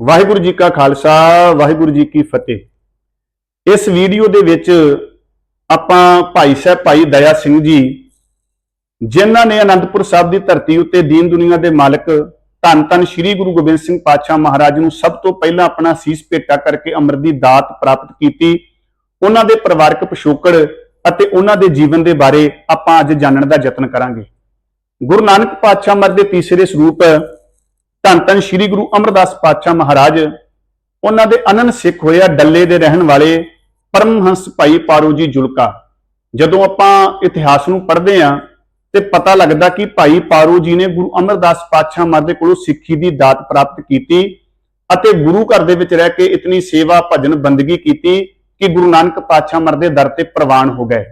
ਵਾਹਿਗੁਰੂ ਜੀ ਕਾ ਖਾਲਸਾ, ਵਾਹਿਗੁਰੂ ਜੀ ਕੀ ਫਤਿਹ। ਇਸ ਵੀਡੀਓ ਦੇ ਵਿੱਚ ਆਪਾਂ ਭਾਈ ਸਾਹਿਬ, ਭਾਈ ਦਇਆ ਸਿੰਘ ਜੀ, ਜਿਨ੍ਹਾਂ ਨੇ ਅਨੰਦਪੁਰ ਸਾਹਿਬ ਦੀ ਧਰਤੀ ਉੱਤੇ ਦੀਨ ਦੁਨੀਆ ਦੇ ਮਾਲਕ ਧੰਨ ਧੰਨ ਸ੍ਰੀ ਗੁਰੂ ਗੋਬਿੰਦ ਸਿੰਘ ਪਾਤਸ਼ਾਹ ਮਹਾਰਾਜ ਨੂੰ ਸਭ ਤੋਂ ਪਹਿਲਾਂ ਆਪਣਾ ਸੀਸ ਭੇਟਾ ਕਰਕੇ ਅੰਮ੍ਰਿਤ ਦੀ ਦਾਤ ਪ੍ਰਾਪਤ ਕੀਤੀ। ਉਹਨਾਂ ਦੇ ਪਰਿਵਾਰਕ ਪਿਛੋਕੜ ਅਤੇ ਉਹਨਾਂ ਦੇ ਜੀਵਨ ਦੇ ਬਾਰੇ ਆਪਾਂ ਅੱਜ ਜਾਣਨ ਦਾ ਯਤਨ ਕਰਾਂਗੇ। ਗੁਰੂ ਨਾਨਕ ਪਾਤਸ਼ਾਹ ਮਰ ਦੇ ਤੀਸਰੇ ਸਰੂਪ ਧੰਨ ਧੰਨ ਸ੍ਰੀ ਗੁਰੂ ਅਮਰਦਾਸ ਪਾਤਸ਼ਾਹ ਮਹਾਰਾਜ। ਉਹਨਾਂ ਦੇ ਅਨਨ ਸਿੱਖ ਹੋਇਆ ਡੱਲੇ ਦੇ ਰਹਿਣ ਵਾਲੇ ਪਰਮਹੰਸ ਭਾਈ ਪਾਰੂ ਜੀ ਜੁਲਕਾ। ਜਦੋਂ ਆਪਾਂ ਇਤਿਹਾਸ ਨੂੰ ਪੜ੍ਹਦੇ ਆਂ ਤੇ ਪਤਾ ਲੱਗਦਾ ਕਿ ਭਾਈ ਪਾਰੂ ਜੀ ਨੇ ਗੁਰੂ ਅਮਰਦਾਸ ਪਾਤਸ਼ਾਹ ਮਹਾਰਾਜ ਦੇ ਕੋਲੋਂ ਸਿੱਖੀ ਦੀ ਦਾਤ ਪ੍ਰਾਪਤ ਕੀਤੀ ਅਤੇ ਗੁਰੂ ਘਰ ਦੇ ਵਿੱਚ ਰਹਿ ਕੇ ਇਤਨੀ ਸੇਵਾ, ਭਜਨ, ਬੰਦਗੀ ਕੀਤੀ ਕਿ ਗੁਰੂ ਨਾਨਕ ਪਾਤਸ਼ਾਹ ਮਹਾਰਾਜ ਦੇ ਦਰ ਤੇ ਪ੍ਰਵਾਨ ਹੋ ਗਏ।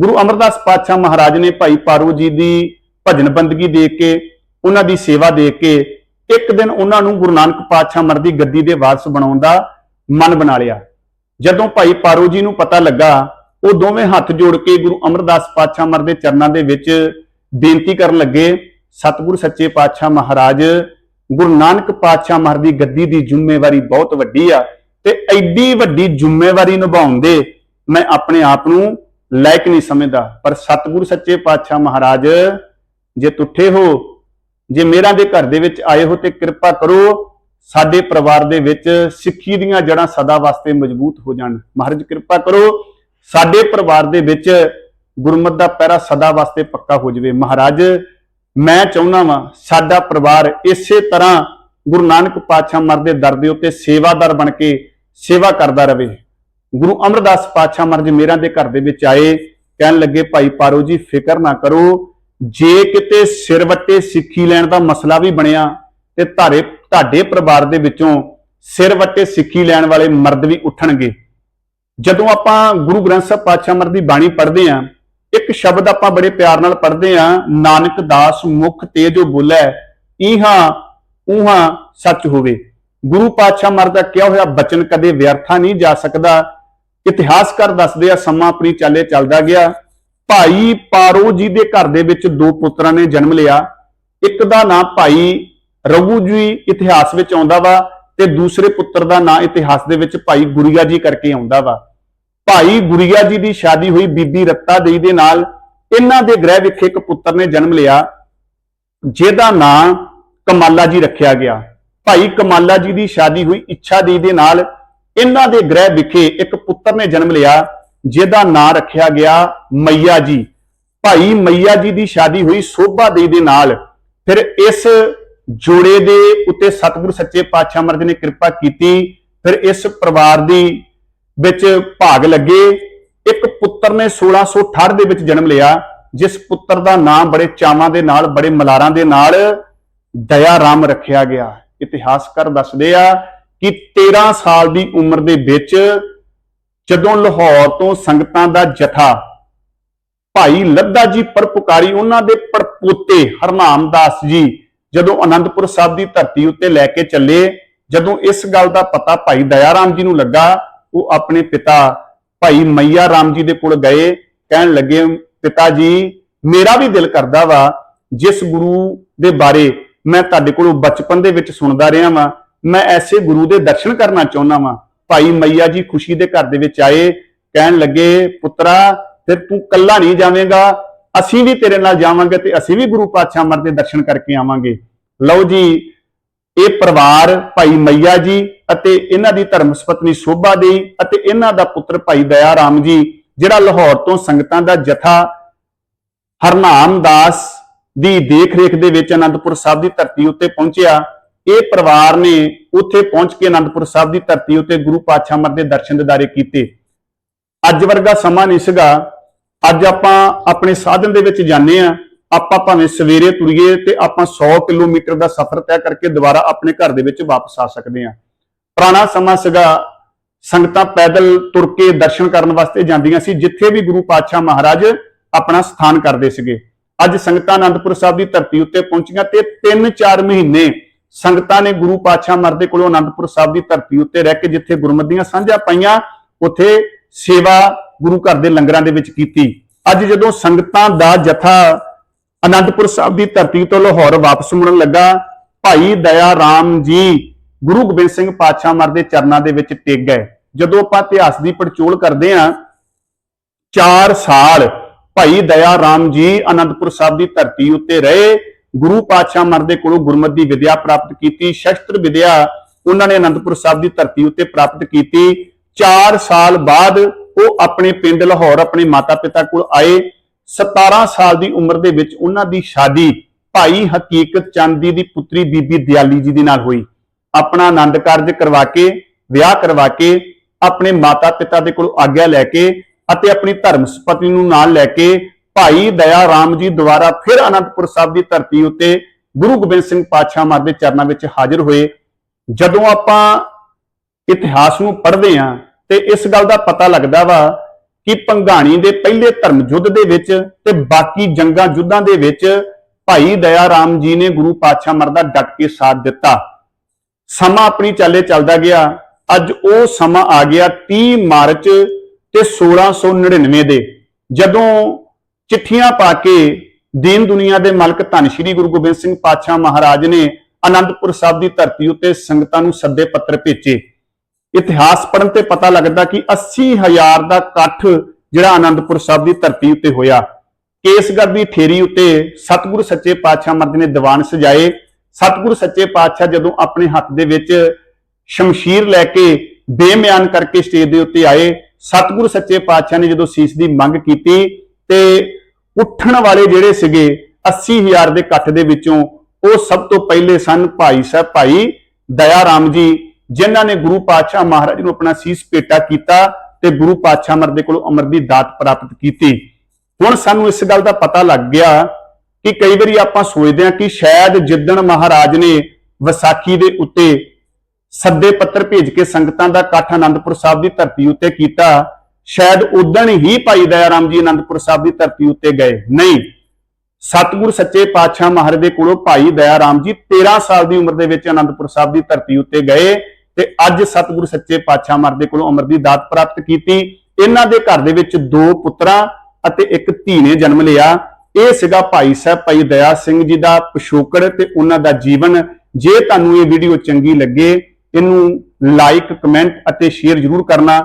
ਗੁਰੂ ਅਮਰਦਾਸ ਪਾਤਸ਼ਾਹ ਮਹਾਰਾਜ ਨੇ ਭਾਈ ਪਾਰੂ ਜੀ ਦੀ ਭਜਨ ਬੰਦਗੀ ਦੇਖ ਕੇ, ਉਹਨਾਂ ਦੀ ਸੇਵਾ ਦੇਖ ਕੇ ਇੱਕ ਦਿਨ ਉਹਨਾਂ ਨੂੰ ਗੁਰੂ ਨਾਨਕ ਪਾਤਸ਼ਾਹ ਮਰ ਦੀ ਗੱਦੀ ਦੇ ਵਾਰਸ ਬਣਾਉਣ ਦਾ ਮਨ ਬਣਾ ਲਿਆ। ਜਦੋਂ ਭਾਈ ਪਾਰੋ ਜੀ ਨੂੰ ਪਤਾ ਲੱਗਾ, ਉਹ ਦੋਵੇਂ ਹੱਥ ਜੋੜ ਕੇ ਗੁਰੂ ਅਮਰਦਾਸ ਪਾਤਸ਼ਾਹ ਮਰ ਦੇ ਚਰਨਾਂ ਦੇ ਵਿੱਚ ਬੇਨਤੀ ਕਰਨ ਲੱਗੇ, ਸਤਿਗੁਰ ਸੱਚੇ ਪਾਤਸ਼ਾਹ ਮਹਾਰਾਜ, ਗੁਰੂ ਨਾਨਕ ਪਾਤਸ਼ਾਹ ਮਰ ਦੀ ਗੱਦੀ ਦੀ ਜ਼ਿੰਮੇਵਾਰੀ ਬਹੁਤ ਵੱਡੀ ਆ ਤੇ ਐਡੀ ਵੱਡੀ ਜ਼ਿੰਮੇਵਾਰੀ ਨਿਭਾਉਣ ਦੇ ਮੈਂ ਆਪਣੇ ਆਪ ਨੂੰ ਲਾਇਕ ਨਹੀਂ ਸਮਝਦਾ। ਪਰ ਸਤਿਗੁਰ ਸੱਚੇ ਪਾਤਸ਼ਾਹ ਮਹਾਰਾਜ, ਜੇ ਤੁੱਠੇ ਹੋ ਜੇ ਮੇਰਾ ਦੇ ਘਰ ਦੇ ਵਿੱਚ ਆਏ ਹੋ ਤੇ ਕਿਰਪਾ ਕਰੋ, ਸਾਡੇ ਪਰਿਵਾਰ ਦੇ ਵਿੱਚ ਸਿੱਖੀ ਦੀਆਂ ਜੜਾਂ ਸਦਾ ਵਾਸਤੇ ਮਜ਼ਬੂਤ ਹੋ ਜਾਣ। ਮਹਾਰਾਜ ਕਿਰਪਾ ਕਰੋ, ਸਾਡੇ ਪਰਿਵਾਰ ਦੇ ਵਿੱਚ ਗੁਰਮਤ ਦਾ ਪਹਿਰਾ ਸਦਾ ਵਾਸਤੇ ਪੱਕਾ ਹੋ ਜਾਵੇ। ਮਹਾਰਾਜ, ਮੈਂ ਚਾਹੁੰਦਾ ਵਾਂ, ਸਾਡਾ ਪਰਿਵਾਰ ਇਸੇ ਤਰ੍ਹਾਂ ਗੁਰੂ ਨਾਨਕ ਪਾਤਸ਼ਾਹ ਮਰ ਦੇ ਦਰ ਦੇ ਉੱਤੇ ਸੇਵਾਦਾਰ ਬਣ ਕੇ ਸੇਵਾ ਕਰਦਾ ਰਵੇ ਗੁਰੂ ਅਮਰਦਾਸ ਪਾਤਸ਼ਾਹ ਮਹਾਰਾਜ ਮੇਰਾ ਦੇ ਘਰ ਦੇ ਵਿੱਚ ਆਏ, ਕਹਿਣ ਲੱਗੇ, ਭਾਈ ਪਾਰੋ ਜੀ, ਫਿਕਰ ਨਾ ਕਰੋ ਜੇ ਕਿਤੇ ਸਿਰ ਵੱਟੇ ਸਿੱਖੀ ਲੈਣ ਦਾ ਮਸਲਾ ਵੀ ਬਣਿਆ ਤੇ ਧਾਰੇ ਤੁਹਾਡੇ ਪਰਿਵਾਰ ਦੇ ਵਿੱਚੋਂ ਸਿਰ ਵੱਟੇ ਸਿੱਖੀ ਲੈਣ ਵਾਲੇ ਮਰਦ ਵੀ ਉੱਠਣਗੇ। ਜਦੋਂ ਆਪਾਂ ਗੁਰੂ ਗ੍ਰੰਥ ਸਾਹਿਬ ਪਾਤਸ਼ਾਹ ਮਰ ਦੀ ਬਾਣੀ ਪੜ੍ਹਦੇ ਆਂ ਇੱਕ ਸ਼ਬਦ ਆਪਾਂ ਬੜੇ ਪਿਆਰ ਨਾਲ ਪੜ੍ਹਦੇ ਆਂ ਨਾਨਕ ਦਾਸ ਮੁਖ ਤੇ ਜੋ ਬੋਲੇ ਇਹਾਂ ਉਹਾਂ ਸੱਚ ਹੋਵੇ। ਗੁਰੂ ਪਾਤਸ਼ਾਹ ਮਰ ਦਾ ਕਿਹਾ ਹੋਇਆ ਬਚਨ ਕਦੇ ਵਿਅਰਥਾ ਨਹੀਂ ਜਾ ਸਕਦਾ। ਇਤਿਹਾਸਕਾਰ ਦੱਸਦੇ ਆ, ਸਮਾਂ ਆਪਣੀ ਚਾਲੇ ਚੱਲਦਾ ਗਿਆ। ਭਾਈ ਪਾਰੋ ਜੀ ਦੇ ਘਰ ਦੇ ਵਿੱਚ ਦੋ ਪੁੱਤਰਾਂ ਨੇ ਜਨਮ ਲਿਆ। ਇੱਕ ਦਾ ਨਾਂ ਭਾਈ ਰਘੂ ਜੀ ਇਤਿਹਾਸ ਵਿੱਚ ਆਉਂਦਾ ਵਾ ਤੇ ਦੂਸਰੇ ਪੁੱਤਰ ਦਾ ਨਾਂ ਇਤਿਹਾਸ ਦੇ ਵਿੱਚ ਭਾਈ ਗੁਰੀਆ ਜੀ ਕਰਕੇ ਆਉਂਦਾ ਵਾ। ਭਾਈ ਗੁਰੀਆ ਜੀ ਦੀ ਸ਼ਾਦੀ ਹੋਈ ਬੀਬੀ ਰੱਤਾ ਦੇਈ ਦੇ ਨਾਲ। ਇਹਨਾਂ ਦੇ ਗ੍ਰਹਿ ਵਿਖੇ ਇੱਕ ਪੁੱਤਰ ਨੇ ਜਨਮ ਲਿਆ, ਜਿਹਦਾ ਨਾਂ ਕਮਾਲਾ ਜੀ ਰੱਖਿਆ ਗਿਆ। ਭਾਈ ਕਮਾਲਾ ਜੀ ਦੀ ਸ਼ਾਦੀ ਹੋਈ ਇੱਛਾ ਦੇਈ ਦੇ ਨਾਲ। ਇਹਨਾਂ ਦੇ ਗ੍ਰਹਿ ਵਿਖੇ ਇੱਕ ਪੁੱਤਰ ਨੇ ਜਨਮ ਲਿਆ ਜਿਹਦਾ ਨਾਂ ਰੱਖਿਆ ਗਿਆ ਮਈਆ ਜੀ। ਭਾਈ ਮਈਆ ਜੀ ਦੀ ਸ਼ਾਦੀ ਹੋਈ ਸੋਭਾ ਦੇਈ ਦੇ ਨਾਲ। ਫਿਰ ਇਸ ਜੋੜੇ ਦੇ ਉੱਤੇ ਸਤਿਗੁਰੂ ਸੱਚੇ ਪਾਤਸ਼ਾਹ ਮਹਾਰਾਜ ਨੇ ਕਿਰਪਾ ਕੀਤੀ। ਫਿਰ ਇਸ ਪਰਿਵਾਰ ਦੀ ਵਿੱਚ ਭਾਗ ਲੱਗੇ। ਇੱਕ ਪੁੱਤਰ ਨੇ 1668 ਦੇ ਵਿੱਚ ਜਨਮ ਲਿਆ, ਜਿਸ ਪੁੱਤਰ ਦਾ ਨਾਮ ਬੜੇ ਚਾਵਾਂ ਦੇ ਨਾਲ, ਬੜੇ ਮਲਾਰਾਂ ਦੇ ਨਾਲ ਦਇਆ ਰਾਮ ਰੱਖਿਆ ਗਿਆ। ਇਤਿਹਾਸਕਾਰ ਦੱਸਦੇ ਆ ਕਿ 13 ਸਾਲ ਦੀ ਉਮਰ ਦੇ ਵਿੱਚ ਜਦੋਂ ਲਾਹੌਰ ਤੋਂ ਸੰਗਤਾਂ ਦਾ ਜਥਾ, ਭਾਈ ਲੱਦਾ ਜੀ ਪਰਪੁਕਾਰੀ ਉਹਨਾਂ ਦੇ ਪੜਪੋਤੇ ਹਰਨਾਮ ਦਾਸ ਜੀ ਜਦੋਂ ਅਨੰਦਪੁਰ ਸਾਹਿਬ ਦੀ ਧਰਤੀ ਉੱਤੇ ਲੈ ਕੇ ਚੱਲੇ, ਜਦੋਂ ਇਸ ਗੱਲ ਦਾ ਪਤਾ ਭਾਈ ਦਇਆ ਰਾਮ ਜੀ ਨੂੰ ਲੱਗਾ, ਉਹ ਆਪਣੇ ਪਿਤਾ ਭਾਈ ਮਈਆ ਰਾਮ ਜੀ ਦੇ ਕੋਲ ਗਏ, ਕਹਿਣ ਲੱਗੇ, ਪਿਤਾ ਜੀ, ਮੇਰਾ ਵੀ ਦਿਲ ਕਰਦਾ ਵਾ, ਜਿਸ ਗੁਰੂ ਦੇ ਬਾਰੇ ਮੈਂ ਤੁਹਾਡੇ ਕੋਲੋਂ ਬਚਪਨ ਦੇ ਵਿੱਚ ਸੁਣਦਾ ਰਿਹਾ ਵਾਂ, ਮੈਂ ਐਸੇ ਗੁਰੂ ਦੇ ਦਰਸ਼ਨ ਕਰਨਾ ਚਾਹੁੰਦਾ ਵਾਂ। ਭਾਈ ਮਈਆ ਜੀ ਖੁਸ਼ੀ ਦੇ ਘਰ ਦੇ ਵਿੱਚ ਆਏ, ਕਹਿਣ ਲੱਗੇ, ਪੁੱਤਰਾ ਤੇ ਤੂੰ ਕੱਲਾ ਨਹੀਂ ਜਾਵੇਂਗਾ, ਅਸੀਂ ਵੀ ਤੇਰੇ ਨਾਲ ਜਾਵਾਂਗੇ ਤੇ ਅਸੀਂ ਵੀ ਗੁਰੂ ਪਾਤਸ਼ਾਹ ਮਰ ਦੇ ਦਰਸ਼ਨ ਕਰਕੇ ਆਵਾਂਗੇ। ਲਓ ਜੀ, ਇਹ ਪਰਿਵਾਰ ਭਾਈ ਮਈਆ ਜੀ ਅਤੇ ਇਹਨਾਂ ਦੀ ਧਰਮ ਸੁਪਤਨੀ ਸੋਭਾ ਦੇਈ ਅਤੇ ਇਹਨਾਂ ਦਾ ਪੁੱਤਰ ਭਾਈ ਦਇਆ ਰਾਮ ਜੀ, ਜਿਹੜਾ ਲਾਹੌਰ ਤੋਂ ਸੰਗਤਾਂ ਦਾ ਜਥਾ ਹਰਨਾਮ ਦਾਸ ਦੀ ਦੇਖ-ਰੇਖ ਦੇ ਵਿੱਚ ਅਨੰਦਪੁਰ ਸਾਹਿਬ ਦੀ ਧਰਤੀ ਉੱਤੇ ਪਹੁੰਚਿਆ। ਇਹ ਪਰਿਵਾਰ ਨੇ ਉੱਥੇ ਪਹੁੰਚ ਕੇ ਅਨੰਦਪੁਰ ਸਾਹਿਬ ਦੀ ਧਰਤੀ ਉੱਤੇ ਗੁਰੂ ਪਾਤਸ਼ਾਹ ਮਰ ਦੇ ਦਰਸ਼ਨ ਦਿਦਾਰੇ ਕੀਤੇ। ਅੱਜ ਵਰਗਾ ਸਮਾਂ ਨਹੀਂ ਸੀਗਾ। ਅੱਜ ਆਪਾਂ ਆਪਣੇ ਸਾਧਨ ਦੇ ਵਿੱਚ ਜਾਂਦੇ ਆ ਆਪਾਂ ਭਾਵੇਂ ਸਵੇਰੇ ਤੁਰੀਏ ਤੇ ਆਪਾਂ 100 ਕਿਲੋਮੀਟਰ ਦਾ ਸਫ਼ਰ ਤੈਅ ਕਰਕੇ ਦੁਬਾਰਾ ਆਪਣੇ ਘਰ ਦੇ ਵਿੱਚ ਵਾਪਸ ਆ ਸਕਦੇ ਆ ਪੁਰਾਣਾ ਸਮਾਂ ਸੀਗਾ। ਸੰਗਤਾਂ ਪੈਦਲ ਤੁਰ ਕੇ ਦਰਸ਼ਨ ਕਰਨ ਵਾਸਤੇ ਜਾਂਦੀਆਂ ਸੀ, ਜਿੱਥੇ ਵੀ ਗੁਰੂ ਪਾਤਸ਼ਾਹ ਮਹਾਰਾਜ ਆਪਣਾ ਸਥਾਨ ਕਰਦੇ ਸੀਗੇ। ਅੱਜ ਸੰਗਤਾਂ ਅਨੰਦਪੁਰ ਸਾਹਿਬ ਦੀ ਧਰਤੀ ਉੱਤੇ ਪਹੁੰਚੀਆਂ ਤੇ 3-4 ਮਹੀਨੇ ਸੰਗਤਾਂ ਨੇ ਗੁਰੂ ਪਾਤਸ਼ਾਹ ਮਰਦੇ ਕੋਲੋਂ ਅਨੰਦਪੁਰ ਸਾਹਿਬ ਦੀ ਧਰਤੀ ਉੱਤੇ ਰਹਿ ਕੇ ਜਿੱਥੇ ਗੁਰਮਤਿ ਦੀਆਂ ਸਾਂਝਾਂ ਪਾਈਆਂ, ਉੱਥੇ ਸੇਵਾ ਗੁਰੂ ਘਰ ਦੇ ਲੰਗਰਾਂ ਦੇ ਵਿੱਚ ਕੀਤੀ। ਅੱਜ ਜਦੋਂ ਸੰਗਤਾਂ ਦਾ ਜਥਾ ਅਨੰਦਪੁਰ ਸਾਹਿਬ ਦੀ ਧਰਤੀ ਤੋਂ ਲਾਹੌਰ ਵਾਪਸ ਮੁੜਨ ਲੱਗਾ, ਭਾਈ ਦਇਆ ਰਾਮ ਜੀ ਗੁਰੂ ਗੋਬਿੰਦ ਸਿੰਘ ਪਾਤਸ਼ਾਹ ਮਰ ਦੇ ਚਰਨਾਂ ਦੇ ਵਿੱਚ ਟਿਕ ਗਏ। ਜਦੋਂ ਆਪਾਂ ਇਤਿਹਾਸ ਦੀ ਪੜਚੋਲ ਕਰਦੇ ਹਾਂ 4 ਸਾਲ ਭਾਈ ਦਇਆ ਰਾਮ ਜੀ ਅਨੰਦਪੁਰ ਸਾਹਿਬ ਦੀ ਧਰਤੀ ਉੱਤੇ ਰਹੇ ਗੁਰੂ ਪਾਤਸ਼ਾਹ ਮਰ ਦੇ ਕੋਲੋਂ ਗੁਰਮਤਿ ਦੀ ਵਿਦਿਆ ਪ੍ਰਾਪਤ ਕੀਤੀ, ਸ਼ਸਤਰ ਵਿਦਿਆ ਉਹਨਾਂ ਨੇ ਅਨੰਦਪੁਰ ਸਾਹਿਬ ਦੀ ਧਰਤੀ ਉੱਤੇ ਪ੍ਰਾਪਤ ਕੀਤੀ। 4 ਸਾਲ ਬਾਅਦ ਉਹ ਆਪਣੇ ਪਿੰਡ ਲਾਹੌਰ ਆਪਣੇ ਮਾਤਾ-ਪਿਤਾ ਕੋਲ ਆਏ। 17 ਸਾਲ ਦੀ ਉਮਰ ਦੇ ਵਿੱਚ ਉਹਨਾਂ ਦੀ ਸ਼ਾਦੀ ਭਾਈ ਹਕੀਕਤ ਚੰਦ ਜੀ ਦੀ ਪੁੱਤਰੀ ਬੀਬੀ ਦਿਆਲੀ ਜੀ ਦੇ ਨਾਲ ਹੋਈ। ਆਪਣਾ ਆਨੰਦ ਕਾਰਜ ਕਰਵਾ ਕੇ, ਵਿਆਹ ਕਰਵਾ ਕੇ, ਆਪਣੇ ਮਾਤਾ-ਪਿਤਾ ਦੇ ਕੋਲ ਆਗਿਆ ਲੈ ਕੇ ਅਤੇ ਆਪਣੀ ਧਰਮ ਸੁਪਤਨੀ ਨੂੰ ਨਾਲ ਲੈ ਕੇ ਭਾਈ ਦਇਆ ਰਾਮ ਜੀ ਦੁਆਰਾ ਫਿਰ ਅਨੰਦਪੁਰ ਸਾਹਿਬ ਦੀ ਧਰਤੀ ਉੱਤੇ ਗੁਰੂ ਗੋਬਿੰਦ ਸਿੰਘ ਪਾਤਸ਼ਾਹ ਮਰ ਦੇ ਚਰਨਾਂ ਵਿੱਚ ਹਾਜ਼ਰ ਹੋਏ। ਜਦੋਂ ਆਪਾਂ ਇਤਿਹਾਸ ਨੂੰ ਪੜ੍ਹਦੇ ਹਾਂ ਤੇ ਇਸ ਗੱਲ ਦਾ ਪਤਾ ਲੱਗਦਾ ਵਾ ਕਿ ਪੰਘਾਣੀ ਦੇ ਪਹਿਲੇ ਧਰਮ ਯੁੱਧ ਦੇ ਵਿੱਚ ਤੇ ਬਾਕੀ ਜੰਗਾਂ ਯੁੱਧਾਂ ਦੇ ਵਿੱਚ ਭਾਈ ਦਇਆ ਰਾਮ ਜੀ ਨੇ ਗੁਰੂ ਪਾਤਸ਼ਾਹ ਮਰ ਦਾ ਡਟ ਕੇ ਸਾਥ ਦਿੱਤਾ। ਸਮਾਂ ਆਪਣੀ ਚਾਲੇ ਚੱਲਦਾ ਗਿਆ। ਅੱਜ ਉਹ ਸਮਾਂ ਆ ਗਿਆ 30 ਮਾਰਚ ਤੇ 1699 ਦੇ। ਜਦੋਂ ਚਿੱਠੀਆਂ ਪਾ ਕੇ ਦੀਨ ਦੁਨੀਆ ਦੇ ਮਾਲਕ ਧੰਨ ਸ਼੍ਰੀ ਗੁਰੂ ਗੋਬਿੰਦ ਸਿੰਘ ਪਾਤਸ਼ਾਹ ਮਹਾਰਾਜ ਨੇ ਅਨੰਦਪੁਰ ਸਾਹਿਬ ਦੀ ਧਰਤੀ ਉੱਤੇ ਸੰਗਤਾਂ ਨੂੰ ਸੱਦੇ ਪੱਤਰ ਭੇਜੇ। ਇਤਿਹਾਸ ਪੜ੍ਹਨ ਤੇ ਪਤਾ ਲੱਗਦਾ ਕਿ 80000 ਦਾ ਇਕੱਠ ਜਿਹੜਾ ਅਨੰਦਪੁਰ ਸਾਹਿਬ ਦੀ ਧਰਤੀ ਉੱਤੇ ਹੋਇਆ। ਕੇਸਗੜ੍ਹ ਦੀ ਠੇਰੀ ਉੱਤੇ ਸਤਿਗੁਰੂ ਸੱਚੇ ਪਾਤਸ਼ਾਹ ਮਰਦ ਨੇ ਦੀਵਾਨ ਸਜਾਏ। ਸਤਿਗੁਰੂ ਸੱਚੇ ਪਾਤਸ਼ਾਹ ਜਦੋਂ ਆਪਣੇ ਹੱਥ ਦੇ ਵਿੱਚ ਸ਼ਮਸ਼ੀਰ ਲੈ ਕੇ ਬੇਮਿਆਨ ਕਰਕੇ ਸਟੇਜ ਦੇ ਉੱਤੇ ਆਏ, ਸਤਿਗੁਰੂ ਸੱਚੇ ਪਾਤਸ਼ਾਹ ਨੇ ਜਦੋਂ ਸੀਸ ਦੀ ਮੰਗ ਕੀਤੀ ਤੇ ਉੱਠਣ ਵਾਲੇ ਜਿਹੜੇ ਸੀਗੇ 80000 ਦੇ ਇਕੱਠ ਦੇ ਵਿੱਚੋਂ ਉਹ ਸਭ ਤੋਂ ਪਹਿਲੇ ਸਨ ਭਾਈ ਸਾਹਿਬ, ਭਾਈ ਦਇਆ ਰਾਮ ਜੀ, ਜਿਨ੍ਹਾਂ ਨੇ ਗੁਰੂ ਪਾਤਸ਼ਾਹ ਮਹਾਰਾਜ ਨੂੰ ਆਪਣਾ ਸੀਸ ਭੇਟਾ ਕੀਤਾ ਤੇ ਗੁਰੂ ਪਾਤਸ਼ਾਹ ਮਰ ਦੇ ਕੋਲੋਂ ਅਮਰ ਦੀ ਦਾਤ ਪ੍ਰਾਪਤ ਕੀਤੀ। ਹੁਣ ਸਾਨੂੰ ਇਸ ਗੱਲ ਦਾ ਪਤਾ ਲੱਗ ਗਿਆ ਕਿ ਕਈ ਵਾਰੀ ਆਪਾਂ ਸੋਚਦੇ ਹਾਂ ਕਿ ਸ਼ਾਇਦ ਜਿੱਦਣ ਮਹਾਰਾਜ ਨੇ ਵਿਸਾਖੀ ਦੇ ਉੱਤੇ ਸੱਦੇ ਪੱਤਰ ਭੇਜ ਕੇ ਸੰਗਤਾਂ ਦਾ ਇਕੱਠ ਆਨੰਦਪੁਰ ਸਾਹਿਬ ਦੀ ਧਰਤੀ ਉੱਤੇ ਕੀਤਾ ਸ਼ਾਇਦ ਉਦਣ ਹੀ ਭਾਈ ਦਇਆ ਰਾਮ ਜੀ ਅਨੰਦਪੁਰ ਸਾਹਿਬ ਦੀ ਧਰਤੀ ਉੱਤੇ ਗਏ। ਨਹੀਂ। ਸਤਿਗੁਰ ਸੱਚੇ ਪਾਤਸ਼ਾਹ ਮਹਾਰਾਜ ਦੇ ਕੋਲੋਂ ਭਾਈ ਦਇਆ ਰਾਮ ਜੀ 13 ਸਾਲ ਦੀ ਉਮਰ ਦੇ ਵਿੱਚ ਅਨੰਦਪੁਰ ਸਾਹਿਬ ਦੀ ਧਰਤੀ ਉੱਤੇ ਗਏ ਤੇ ਅੱਜ ਸਤਿਗੁਰ ਸੱਚੇ ਪਾਤਸ਼ਾਹ ਮਹਾਰਾਜ ਦੇ ਕੋਲੋਂ ਅਮਰ ਦੀ ਦਾਤ ਪ੍ਰਾਪਤ ਕੀਤੀ। ਇਹਨਾਂ ਦੇ ਘਰ ਦੇ ਵਿੱਚ ਦੋ ਪੁੱਤਰਾਂ ਅਤੇ ਇੱਕ ਧੀ ਨੇ ਜਨਮ ਲਿਆ। ਇਹ ਸੀਗਾ ਭਾਈ ਸਾਹਿਬ, ਭਾਈ ਦਇਆ ਸਿੰਘ ਜੀ ਦਾ ਪਿਛੋਕੜ ਤੇ ਉਹਨਾਂ ਦਾ ਜੀਵਨ। ਜੇ ਤੁਹਾਨੂੰ ਇਹ ਵੀਡੀਓ ਚੰਗੀ ਲੱਗੇ, ਇਹਨੂੰ ਲਾਈਕ ਕਮੈਂਟ ਅਤੇ ਸ਼ੇਅਰ ਜ਼ਰੂਰ ਕਰਨਾ।